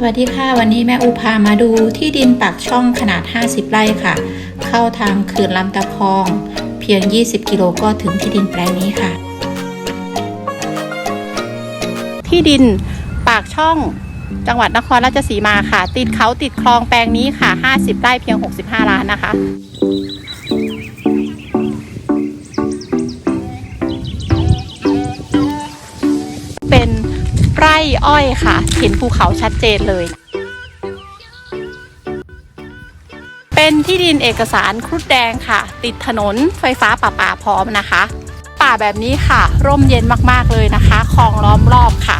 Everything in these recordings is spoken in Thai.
สวัสดีค่ะ วันนี้แม่อูพามาดูที่ดินปากช่องขนาด 50 ไร่ค่ะ เข้าทางเขื่อนลำตะคอง เพียง 20 กิโลก็ถึงที่ดินแปลงนี้ค่ะ ที่ดินปากช่องจังหวัดนครราชสีมาค่ะ ติดเขาติดคลองแปลงนี้ค่ะ 50 ไร่เพียง 65 ล้านนะคะ ไร่อ้อยค่ะ เห็นภูเขาชัดเจนเลย เป็นที่ดินเอกสารครุฑแดงค่ะ ติดถนนไฟฟ้าป่าป่าพร้อมนะคะ ป่าแบบนี้ค่ะ ร่มเย็นมากๆเลยนะคะคลองล้อมรอบค่ะ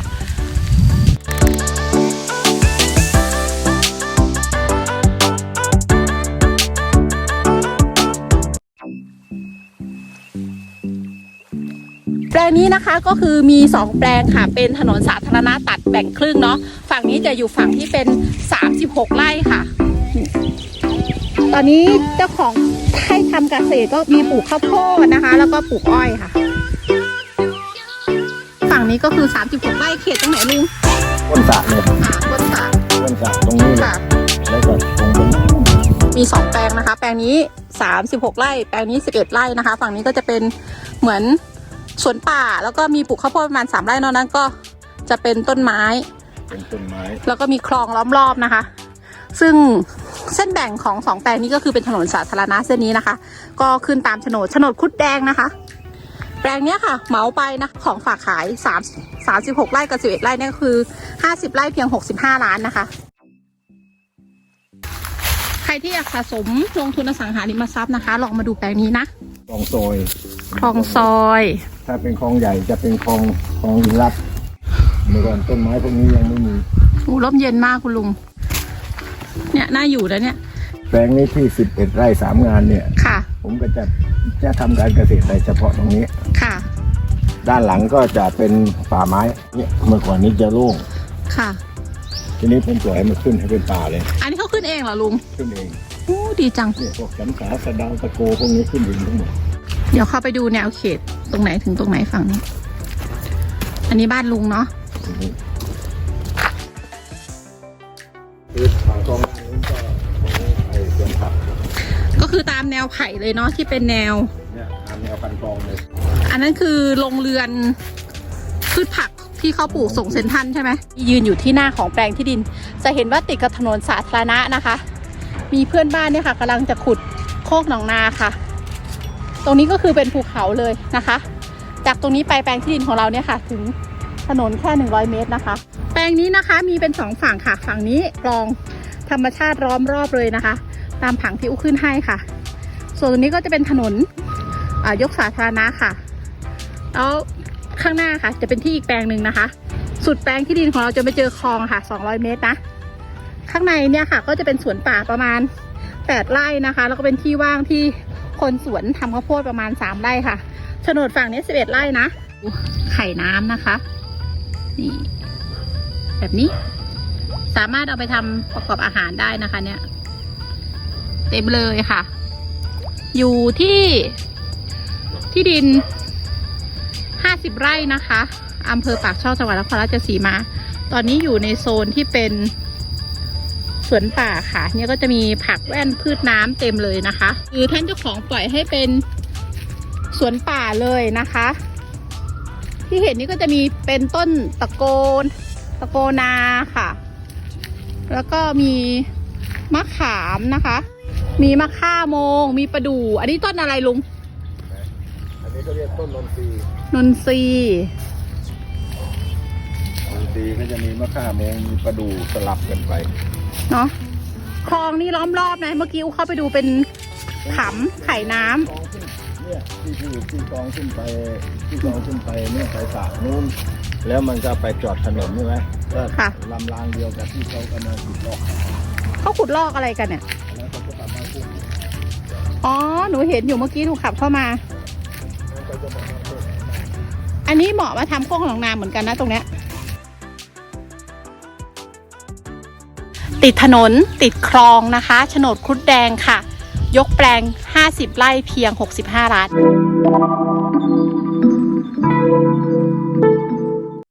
นี้นะคะก็คือมี 2 แปลงค่ะ เป็นถนนสาธารณะตัดแบ่งครึ่งเนาะฝั่งนี้จะอยู่ฝั่งที่เป็น 36 ไร่ค่ะ ตอนนี้เจ้าของให้ทำเกษตรก็มีปลูกข้าวโพดนะคะ แล้วก็ปลูกอ้อยค่ะ ฝั่งนี้ก็คือ 36 ไร่เขตตรงไหนลุงต้นสระเลยอ่าบนสระต้นสระตรงนี้เลยค่ะ แล้วก็ตรงนี้มี 2 แปลงนะคะ แปลงนี้ 36 ไร่ แปลงนี้ 11 ไร่นะคะ ฝั่งนี้ก็จะเป็นเหมือน สวนป่าแล้วก็มีปลูกข้าวโพดประมาณ3ไร่นอกนั้นก็จะเป็นต้นไม้ เป็นต้นไม้ แล้วก็มีคลองล้อมรอบนะคะ ซึ่งเส้นแบ่งของสองแปลงนี้ก็คือเป็นถนนสาธารณะเส้นนี้นะคะ ก็ขึ้นตามโฉนดโฉนดคุดแดงนะคะ แปลงเนี้ยค่ะเหมาไปนะของฝากขาย3 36ไร่กับ11ไร่เนี่ยก็คือ 50 ไร่เพียง 65 ล้านนะคะ ใครที่อยากสะสมลงทุนอสังหาริมทรัพย์นะคะ ลองมาดูแปลงนี้นะคลองซอยคลองซอย ถ้าเป็นคลองใหญ่จะเป็นคลองคลองหินลับเมื่อก่อนต้นไม้พวกนี้ยังไม่มีอูร่มเย็นมากคุณลุง เนี่ยน่าอยู่แล้วเนี่ย แปลงนี้ที่สิบเอ็ดไร่สามงานเนี่ย ค่ะ ผมก็จะจะทำการเกษตรในเฉพาะตรงนี้ ค่ะ ด้านหลังก็จะเป็นป่าไม้เนี่ยเมื่อก่อนนี้จะโล่งค่ะ ทีนี้ผมปล่อยให้มันขึ้นให้เป็นป่าเลย อันนี้เขาขึ้นเองเหรอลุงขึ้นเองโอ้ดีจัง เนี่ยพวกสันสาสะเดาวตะโกพวกนี้ขึ้นเองทั้งหมด เดี๋ยวเข้าไปดูแนวเขตตรงไหนถึงตรงไหนฝั่งนี้ อันนี้บ้านลุงเนาะคือฝั่งตรงนี้ก็ตรงนี้ไอ้สวนผักก็คือตามแนวไผ่เลยเนาะที่เป็นแนวเนี่ยตามแนวคันคลองเลย อันนั้นคือโรงเรือนพืชผักที่เขาปลูกส่งเซ็นทรันใช่ไหมยืนอยู่ที่หน้าของแปลงที่ดิน จะเห็นว่าติดกับถนนสาธารณะนะคะ มีเพื่อนบ้านเนี่ยค่ะกำลังจะขุดโคกหนองนาค่ะ ตรงนี้ก็คือเป็นภูเขาเลยนะคะ จากตรงนี้ไปแปลงที่ดินของเราเนี่ยค่ะ ถึงถนนแค่ 100 เมตรนะคะ แปลงนี้นะคะมีเป็นสองฝั่งค่ะ ฝั่งนี้คลองธรรมชาติล้อมรอบเลยนะคะ ตามผังที่อุ้ขึ้นให้ค่ะ ส่วนตรงนี้ก็จะเป็นถนนยกสาธารณะค่ะ แล้วข้างหน้าค่ะ จะเป็นที่อีกแปลงหนึ่งนะคะ สุดแปลงที่ดินของเราจะไปเจอคลองค่ะ 200 เมตรนะ ข้างในเนี่ยค่ะ ก็จะเป็นสวนป่าประมาณ8ไร่นะคะ แล้วก็เป็นที่ว่างที่ คนสวนทำข้าวโพดประมาณ3ไร่ค่ะโฉนดฝั่งนี้11ไร่นะไข่น้ำนะคะ นี่ แบบนี้ สามารถเอาไปทำประกอบอาหารได้นะคะ เนี่ย เต็มเลยค่ะ อยู่ที่ที่ดิน50ไร่นะคะอำเภอปากช่องจังหวัดนครราชสีมา ตอนนี้อยู่ในโซนที่เป็น สวนป่าค่ะ เนี่ยก็จะมีผักแว่นพืชน้ำเต็มเลยนะคะคือท่านเจ้าของปล่อยให้เป็นสวนป่าเลยนะคะ ที่เห็นนี่ก็จะมีเป็นต้นตะโกน ตะโกนาค่ะ แล้วก็มีมะขามนะคะ มีมะข่าโมง มีประดู่อันนี้ต้นอะไรลุง อันนี้ก็เรียกต้นนนทรีย์นนทรี ย์นนทรีย์ก็จะมีมะข่าโมงมีประดู่สลับกันไปเนาะคลองนี้ล้อมรอบนะเมื่อกี้อูเข้าไปดูเป็นขำไข่น้ำกองขึ้นเนี่ยที่ที่ที่กองขึ้นไปที่กองขึ้นไปเนี่ยไปสระนู้น แล้วมันก็ไปจอดถนนใช่ไหมก็ค่ะ ลำรางเดียวกับที่เขากำลังขุดลอกเขาขุดลอกอะไรกันเนี่ย แล้วเขาก็ทำให้พุ่งอ๋อ หนูเห็นอยู่เมื่อกี้หนูขับเข้ามา แล้วก็จะมาทำพุ่งอันนี้เหมาะมาทำโคกหนองนาเหมือนกันนะตรงเนี้ย ติดถนนติดคลองนะคะโฉนดครุฑแดงค่ะ ยกแปลง 50 ไร่เพียง 65ล้าน